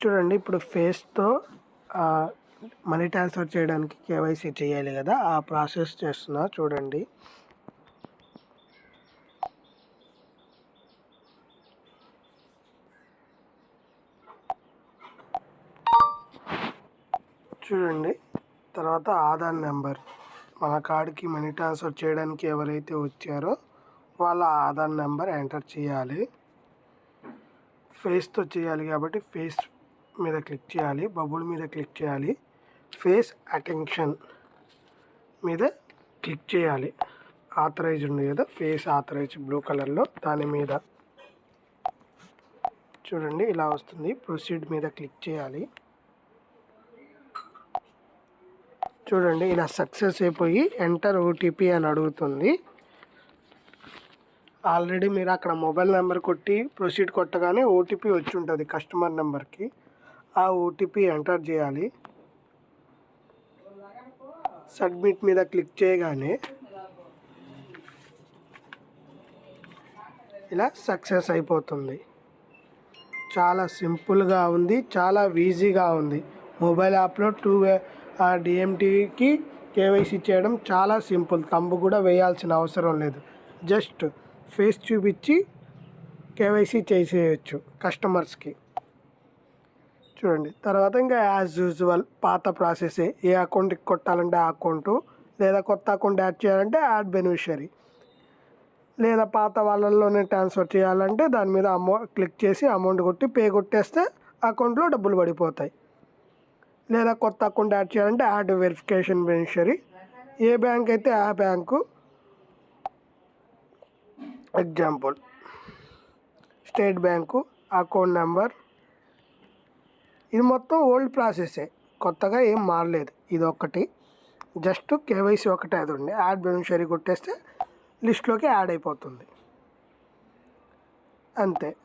చూడండి ఇప్పుడు ఫేస్తో మనీ ట్రాన్స్ఫర్ చేయడానికి కేవైసీ చేయాలి కదా ఆ ప్రాసెస్ చేస్తున్నా చూడండి. చూడండి తర్వాత ఆధార్ నెంబర్. మన కార్డ్కి మనీ ట్రాన్స్ఫర్ చేయడానికి ఎవరైతే వచ్చారో వాళ్ళ ఆధార్ నెంబర్ ఎంటర్ చేయాలి. ఫేస్తో చేయాలి కాబట్టి ఫేస్ మీద క్లిక్ చేయాలి బబుల్ మీద క్లిక్ చేయాలి ఫేస్ అటెన్షన్ మీద క్లిక్ చేయాలి. ఆథరైజ్ ఉంది కదా ఫేస్ ఆథరైజ్ బ్లూ కలర్లో దాని మీద. చూడండి ఇలా వస్తుంది. ప్రొసీడ్ మీద క్లిక్ చేయాలి. చూడండి ఇలా సక్సెస్ అయిపోయి ఎంటర్ ఓటీపీ అని అడుగుతుంది. ఆల్రెడీ మీరు అక్కడ మొబైల్ నెంబర్ కొట్టి ప్రొసీడ్ కొట్టగానే ఓటీపీ వచ్చి ఉంటుంది కస్టమర్ నెంబర్కి. ఆ ఓటీపీ ఎంటర్ చేయాలి. సబ్మిట్ మీద క్లిక్ చేయగానే ఇలా సక్సెస్ అయిపోతుంది. చాలా సింపుల్గా ఉంది చాలా ఈజీగా ఉంది. మొబైల్ యాప్లో టూ డిఎంటీకి కేవైసీ చేయడం చాలా సింపుల్ తంబు కూడా వేయాల్సిన అవసరం లేదు. జస్ట్ ఫేస్ చూపించి కేవైసీ చేసేయచ్చు కస్టమర్స్కి. చూడండి. తర్వాత ఇంకా యాజ్ యూజువల్ పాత ప్రాసెసే ఏ అకౌంట్కి కొట్టాలంటే ఆ అకౌంటు లేదా కొత్త అకౌంట్ యాడ్ చేయాలంటే యాడ్ బెనిఫిషరీ లేదా పాత వాళ్ళల్లోనే ట్రాన్స్ఫర్ చేయాలంటే దాని మీద అమౌంట్ క్లిక్ చేసి అమౌంట్ కొట్టి పే కొట్టేస్తే అకౌంట్లో డబ్బులు పడిపోతాయి. లేదా కొత్త అకౌంట్ యాడ్ చేయాలంటే యాడ్ వెరిఫికేషన్ బెనిఫిషరీ ఏ బ్యాంక్ అయితే ఆ bank example state bank account number ఇది మొత్తం ఓల్డ్ ప్రాసెసే. కొత్తగా ఏం మారలేదు. ఇది ఒక్కటి జస్ట్ కేవైసీ ఒకటే అది యాడ్ బెనిఫిషరీ కొట్టేస్తే లిస్ట్లోకి యాడ్ అయిపోతుంది. అంతే.